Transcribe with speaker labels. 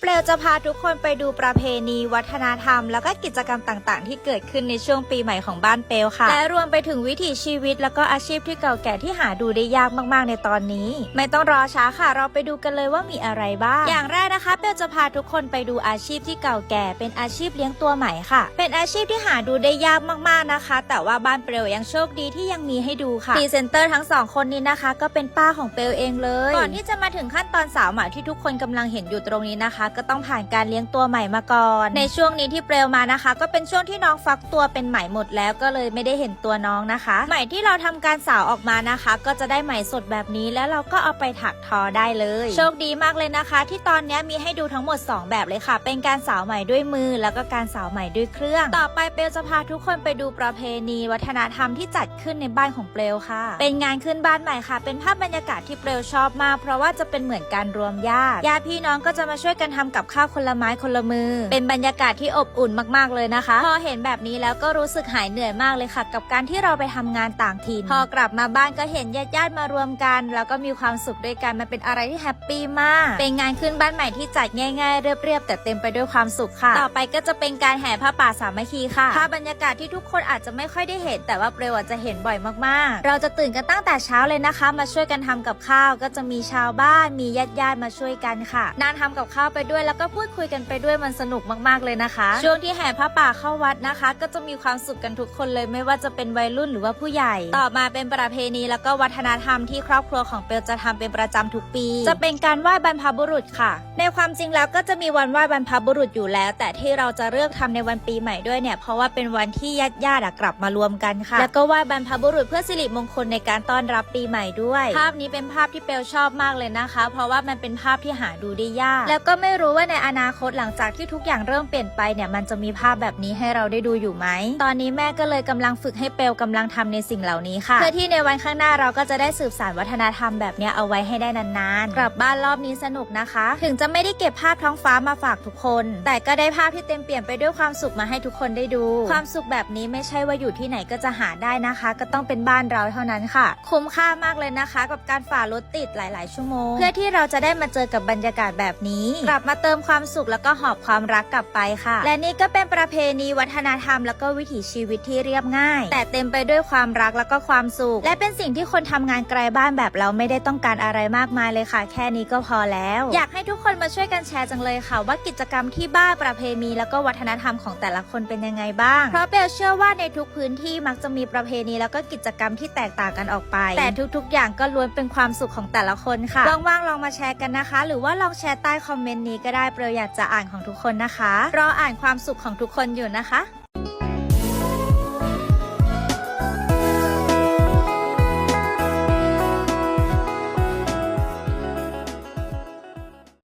Speaker 1: เปลวจะพาทุกคนไปดูประเพณีวัฒนธรรม แล้วก็กิจกรรมต่างๆ ที่เกิดขึ้นในช่วงปีใหม่ของบ้านเปลวค่ะ และรวมไปถึงวิถีชีวิต แล้วก็อาชีพที่เก่าแก่ที่หาดูได้ยากมากๆ ในตอนนี้ ไม่ต้องรอช้าค่ะ เราไปดูกันเลยว่ามีอะไรบ้าง อย่างแรกนะคะ เปลวจะพาทุกคนไปดูอาชีพที่เก่าแก่ เป็นอาชีพเลี้ยงตัวใหม่ค่ะ เป็นอาชีพที่หาดูได้ยากมากๆนะคะ แต่ว่าบ้านเปลวยังโชคดีที่ยังมีให้ดูค่ะพรีเซนเตอร์ทั้งสองคนนี้นะคะ ก็เป็นป้าของเปลวเองเลย ก่อนที่จะมาถึงขั้นตอนสาวใหม่ที่ทุกคนกำลังเห็นอยู่ตรงนี้นะคะก็ต้องผ่านการเลี้ยงตัวใหม่มาก่อน ในช่วงนี้ที่เปลวมานะคะ ก็เป็นช่วงที่น้องฟักตัวเป็นใหม่หมดแล้วก็เลยไม่ได้เห็นตัวน้องนะคะใหม่ที่เราทำการสาวออกมานะคะ ก็จะได้ใหม่สดแบบนี้ แล้วเราก็เอาไปถักทอได้เลย โชคดีมากเลยนะคะ ที่ตอนนี้มีให้ดูทั้งหมด 2 แบบเลยค่ะ เป็นการสาวใหม่ด้วยมือ แล้วก็การสาวใหม่ด้วยเครื่อง ต่อไปเปลวจะพาทุกคนไปดูประเพณีวัฒนธรรมที่จัดขึ้นในบ้านของเปลวค่ะ เป็นงานขึ้นบ้านใหม่ค่ะ เป็นภาพบรรยากาศที่เปลวชอบมากเพราะว่าจะเป็นเหมือนการรวมญาติญาติพี่น้องก็จะมาช่วยกันททำกับข้าวคนละไม้คนละมือ เป็นบรรยากาศที่อบอุ่นมากๆเลยนะคะ พอเห็นแบบนี้แล้วก็รู้สึกหายเหนื่อยมากเลยค่ะ กับการที่เราไปทำงานต่างถิ่น พอกลับมาบ้านก็เห็นญาติญาติๆมารวมกัน แล้วก็มีความสุขด้วยกันมันเป็นอะไรที่แฮปปี้มาก เป็นงานขึ้นบ้านใหม่ที่จัดง่ายๆ เรียบๆแต่เต็มไปด้วยความสุขค่ะ ต่อไปก็จะเป็นการแห่ผ้าป่าสามัคคีค่ะภาพบรรยากาศที่ทุกคนอาจจะไม่ค่อยได้เห็น แต่ว่าเปลวจะเห็นบ่อยมากๆ เราจะตื่นกันตั้งแต่เช้าเลยนะคะ มาช่วยกันทำกับข้าวก็จะมีชาวบ้านมีญาติญาติๆมาช่วยกันค่ะ นานทำกับข้าวไปด้วยแล้วก็พูดคุยกันไปด้วยมันสนุกมากๆเลยนะคะ ช่วงที่แห่ผ้าป่าเข้าวัดนะคะ ก็จะมีความสุขกันทุกคนเลยไม่ว่าจะเป็นวัยรุ่นหรือว่าผู้ใหญ่ ต่อมาเป็นประเพณีแล้วก็วัฒนธรรมที่ครอบครัวของเปลจะทำเป็นประจำทุกปี จะเป็นการไหว้บรรพบุรุษค่ะ ในความจริงแล้วก็จะมีวันไหว้บรรพบุรุษอยู่แล้ว แต่ที่เราจะเลือกทำในวันปีใหม่ด้วยเนี่ยเพราะว่าเป็นวันที่ญาติญาติกลับมารวมกันค่ะ แล้วก็ไหว้บรรพบุรุษเพื่อสิริมงคลในการต้อนรับปีใหม่ด้วย ภาพนี้เป็นภาพที่เปลชอบมากเลยนะคะ เพราะว่ามันเป็นภาพที่หาดูได้ยาก แล้วก็ไม่รู้ว่าในอนาคตหลังจากที่ทุกอย่างเริ่มเปลี่ยนไปเนี่ยมันจะมีภาพแบบนี้ให้เราได้ดูอยู่ไหม ตอนนี้แม่ก็เลยกำลังฝึกให้เปลกำลังทำในสิ่งเหล่านี้ค่ะ เพื่อที่ในวันข้างหน้าเราก็จะได้สืบสานวัฒนธรรมแบบนี้เอาไว้ให้ได้นานๆ กลับบ้านรอบนี้สนุกนะคะ ถึงจะไม่ได้เก็บภาพท้องฟ้ามาฝากทุกคน แต่ก็ได้ภาพที่เต็มเปี่ยมไปด้วยความสุขมาให้ทุกคนได้ดู ความสุขแบบนี้ไม่ใช่ว่าอยู่ที่ไหนก็จะหาได้นะคะ ก็ต้องเป็นบ้านเราเท่านั้นค่ะ คุ้มค่ามากเลยนะคะ กับการฝ่ารถติดหลาย ๆ ชั่วโมง เพื่อที่เราจะได้มาเจอกับบรรยากาศแบบนี้กลับมาเติมความสุขแล้วก็หอบความรักกลับไปค่ะ และนี่ก็เป็นประเพณีวัฒนธรรม แล้วก็วิถีชีวิตที่เรียบง่าย แต่เต็มไปด้วยความรักแล้วก็ความสุข และเป็นสิ่งที่คนทำงานไกลบ้านแบบเราไม่ได้ต้องการอะไรมากมายเลยค่ะ แค่นี้ก็พอแล้ว อยากให้ทุกคนมาช่วยกันแชร์จังเลยค่ะ ว่ากิจกรรมที่บ้านประเพณี แล้วก็วัฒนธรรมของแต่ละคนเป็นยังไงบ้าง เพราะเบลเชื่อว่าในทุกพื้นที่มักจะมีประเพณีแล้วก็กิจกรรมที่แตกต่างกันออกไป แต่ทุกๆ อย่างก็ล้วนเป็นความสุขของแต่ละคนค่ะว่างๆลองมาแชร์กันนะคะ หรือว่าลองแชร์ใต้คอมเมนต์นี้ก็ได้ประหยัดจะอ่านของทุกคนนะคะ รออ่านความสุขของทุกคนอยู่นะคะ